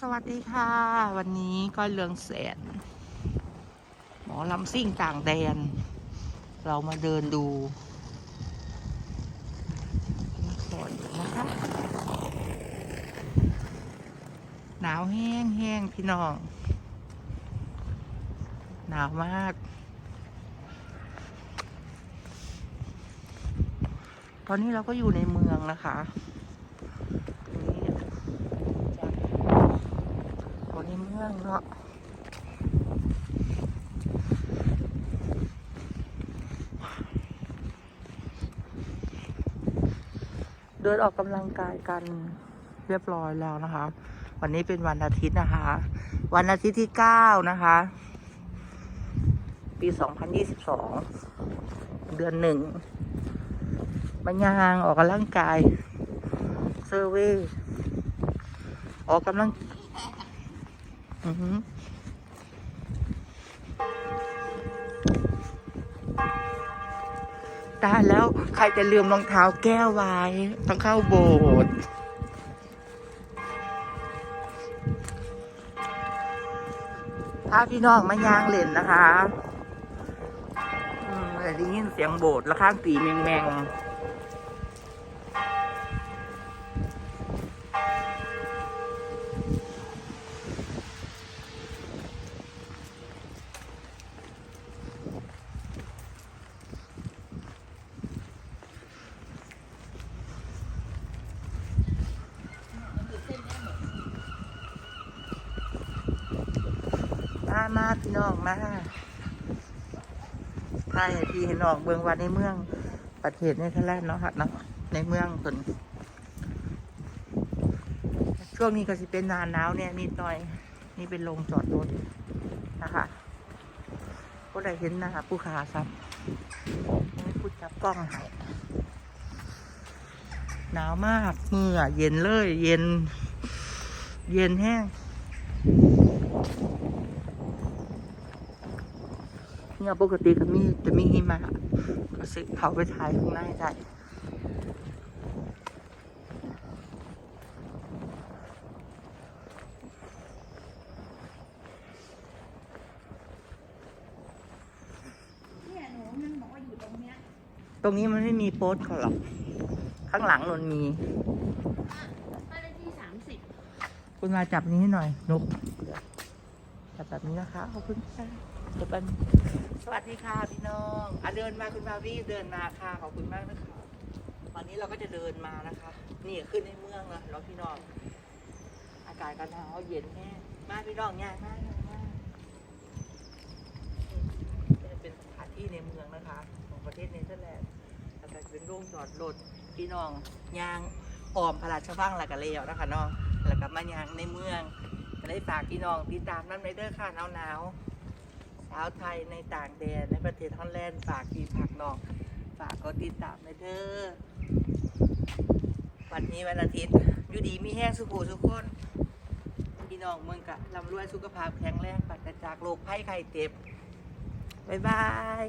สวัสดีค่ะ วันนี้ก็เรืองแสนหมอลำซิ่งต่างแดน เรามาเดินดูนครอยู่นะคะหนาวแห้งแห้งพี่น้อง หนาวมาก ตอนนี้เราก็อยู่ในเมืองนะคะนี่จะ อยู่ในเมืองเนาะเดินออกกำลังกายกันเรียบร้อยแล้วนะคะ วันนี้เป็นวันอาทิตย์นะคะ วันอาทิตย์ที่เก้านะคะ ปีสองพันยี่สิบสองเดือนหนึ่งมายางออกกำลังกาย เซอร์เวย์ออกกำลัง อือหือตายแล้วใครจะลืมรองเท้าแก้วไว้ ต้องเข้าโบสถ์ถ้าพี่น้องมายางเล่นนะคะ อืมได้ยินเสียงโบสถ์แล้วข้างตีแมงแมง มามาพี่น้องมาถ่ายให้พี่ให้น้องเบืองวันในเมือง ประเทศเนเธอร์แลเนาะค่ะเนาะในเมืองคนช่วงนี้ก็สิเป็นหนาหนาวเนี่ยนิดหน่อยนี่เป็นโรงจอดรถนะคะก็ได้เห็นหน้าผู้ขาครับนี่พูดจับกล้องให้หนาวมากเมื่อเย็นเลย เย็น เย็นแห้ง เนี่ยปกติก็มีจะมีหิมะก็สิเขาไปถ่ายข้างในได้เนี่ยหนูมันบอกว่าอยู่ตรงเนี้ยตรงนี้มันไม่มีโป๊สเขาหรอก ข้างหลังนนมีบ้านเลขที่สามสิบคุณมาจับนี้ให้หน่อยนุกจับแบบนี้นะคะ ขอบคุณค่ะ เดี๋ยวเป็นสวัสดีค่ะพี่น้องอะเดินมาคุณบาวี่เดินมาค่ะขอบคุณมากนะคะวันนี้เราก็จะเดินมานะคะ นี่ขึ้นในเมืองแล้วพี่น้อง อากาศก็หนาวเย็นแน่มาพี่น้องย่างมากย่างมากเป็นสถานที่ในเมืองนะคะ ของประเทศเนเธอร์แลนด์แล้วก็เป็นโรงจอดรถพี่น้องยางออมพระราชวังแล้วก็เลี้ยวนะคะเนาะแล้วก็มายางในเมืองก็ได้ฝากพี่น้องติดตามน้ำในเด้อค่ะหนาวหนาวๆ สาวไทยในต่างแดนในประเทศฮอลแลนด์ฝากพี่ฝากน้อง ฝากกดติดตามในเด้อวันนี้วันอาทิตย์อยู่ดีมีแห้งสุขูสุขคนพี่น้องเมืองกะลำรวยสุขภาพแข็งแรงปัดจากโรคไข้ไข้เจ็บ บ๊ายบาย